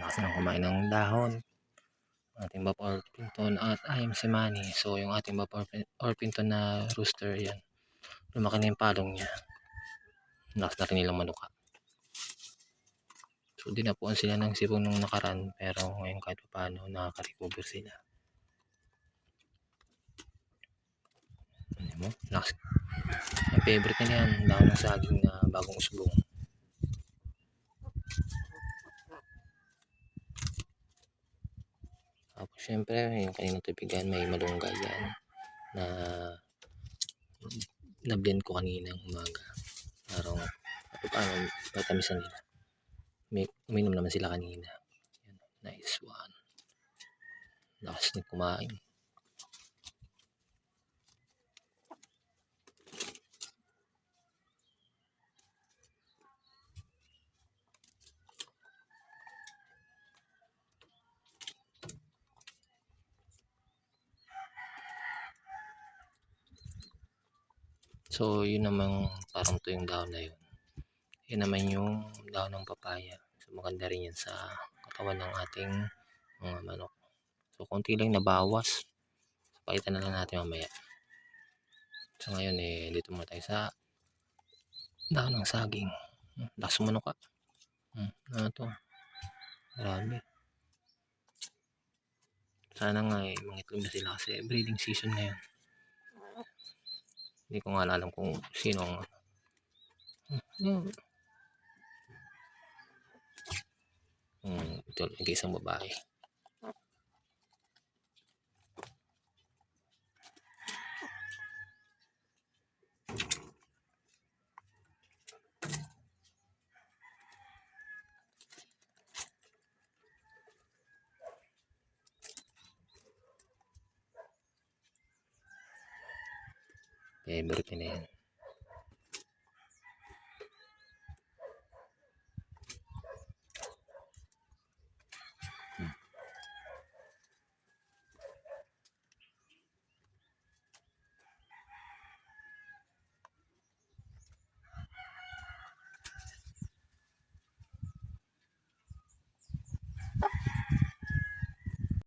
Lakas ng kumain ng dahon. Ating vapor pinton at ayam si Manny. So yung ating vapor pinton na rooster yan. Lumaki na yung palong niya. Lakas na rin nilang manuka. So dinapuan sila ng sipon nung nakaraan pero ngayon kahit pa paano nakaka-recover sila. Ano mo? Lakas. Ang favorite nila yan, dahon ng saging na bagong usbong. Tapos syempre, yung kaninang tubigan, may malunggay yan na na-blend ko kaninang umaga. Parang, paano, patamisan nila. May, uminom naman sila kanina. Yan, nice one. Lakas ni kumain. So, yun namang parang to yung dahon na yun. Yun naman yung dahon ng papaya. So, maganda rin yan sa katawan ng ating mga manok. So, konti lang nabawas. So, pakitan na lang natin mamaya. So, ngayon eh, dito muna tayo sa dahon ng saging. Hmm, Lakas manok ka. Hmm, ano to? Grabe. Sana nga eh, mangitlog na sila kasi breeding season ngayon. Hindi ko nga alam kung sino ang Hmm. Hmm, ito isang babae. Favorite na yan.